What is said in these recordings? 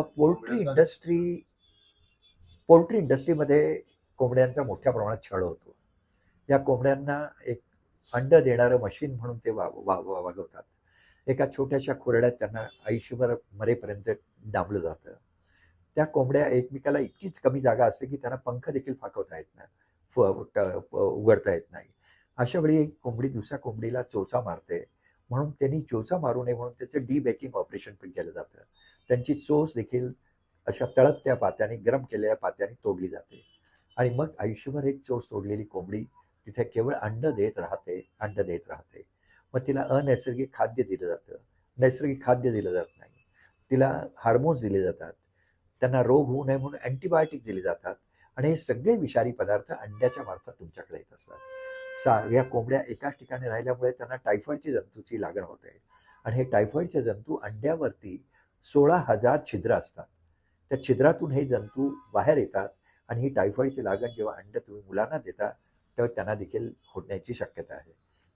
Poultry industry poultry इंडस्ट्रीमध्ये कोंबड्यांचा मोठ्या प्रमाणात छळ होतो. या कोंबड्यांना एक अंड देणारं मशीन म्हणून ते वा वा वागवतात. एका छोट्याशा खोरड्यात त्यांना आयुष्यभर मरेपर्यंत डांबलं जातं. त्या कोंबड्या एकमेकाला इतकीच कमी जागा असते की त्यांना पंख देखील फाकवता येत नाही. उघडता येत नाही. अशा वेळी एक कोंबडी दुसऱ्या कोंबडीला चोचा मारते. म्हणून त्यांनी चोचा मारू नये म्हणून त्याचं डी बेकिंग ऑपरेशन पण केलं जातं. त्यांची चोच देखील अशा तळपत्या पात्याने गरम केलेल्या पात्याने तोडली जाते. आणि मग आयुष्यभर एक चोच तोडलेली कोंबडी तिथे केवळ अंड देत राहते अंड देत राहते. मग तिला अनैसर्गिक खाद्य दिलं जातं. नैसर्गिक खाद्य दिलं जात नाही. तिला हार्मोन्स दिले जातात. त्यांना रोग होऊ नये म्हणून अँटीबायोटिक दिले जातात. आणि हे सगळे विषारी पदार्थ अंड्याच्या मार्फत तुमच्याकडे येत असतात. या कोंबड्या एकाच ठिकाणी राहिल्यामुळे त्यांना टायफॉईडची जंतूची लागण होते. आणि हे टायफॉईडचे जंतू अंड्यावरती सोळा हजार छिद्र असतात. त्या छिद्रातून हे जंतू बाहेर येतात आणि ही टायफॉईडची लागण जेव्हा अंड तुम्ही मुलांना देता तेव्हा त्यांना देखील होण्याची शक्यता आहे.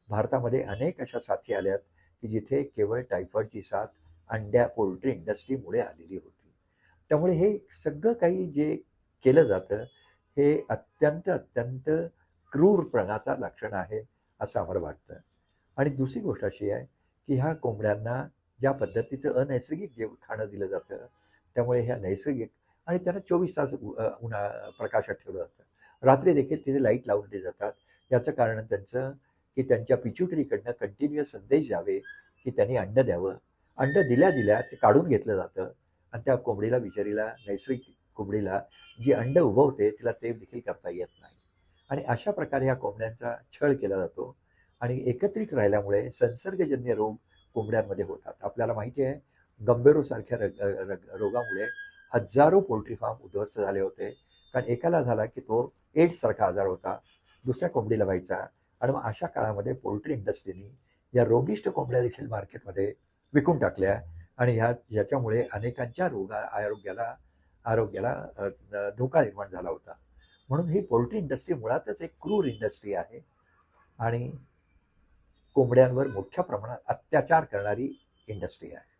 भारतामध्ये अनेक अशा साथी आल्यात की जिथे केवळ टायफॉईडची साथ अंड्या पोल्ट्री इंडस्ट्रीमुळे आलेली होती. त्यामुळे हे सगळं काही जे केलं जातं हे अत्यंत अत्यंत क्रूरपणाचा लक्षण आहे असं आम्हाला वाटतं. आणि दुसरी गोष्ट अशी आहे की ह्या कोंबड्यांना ज्या पद्धतीचं अनैसर्गिक जे खाणं दिलं जातं त्यामुळे ह्या नैसर्गिक आणि त्यांना चोवीस तास उ- उन्हा प्रकाशात ठेवलं जातं. रात्री देखील तिथे लाइट लावून दिली जातात. याचं कारण त्यांचं की त्यांच्या पिच्युटरीकडनं कंटिन्युअस संदेश द्यावे की त्यांनी अंड द्यावं. अंड दिल्या दिल्या ते काढून घेतलं जातं आणि त्या कोंबडीला बिचारीला नैसर्गिक कोंबडीला जी अंड उभवते तिला ते देखील करता येत नाही. आणि अशा प्रकारे ह्या कोंबड्यांचा छळ केला जातो. आणि एकत्रित राहिल्यामुळे संसर्गजन्य रोग कोंबड्यांमध्ये होतात. आपल्याला माहिती आहे गंभीरोसारख्या रग रग रोगामुळे हजारो पोल्ट्री फार्म उद्ध्वस्त झाले होते. कारण एकाला झाला की तो एड्ससारखा आजार होता दुसऱ्या कोंबडीला व्हायचा. आणि मग अशा काळामध्ये पोल्ट्री इंडस्ट्रीनी या रोगिष्ट कोंबड्या देखील मार्केटमध्ये विकून टाकल्या. आणि ह्या याच्यामुळे अनेकांच्या रोगा आरोग्याला आरोग्याला धोका निर्माण झाला होता. म्हणून ही पोल्ट्री इंडस्ट्री मुळातच एक क्रूर इंडस्ट्री आहे. आणि कोंबड्यांवर मोठ्या प्रमाणात अत्याचार करणारी इंडस्ट्री आहे.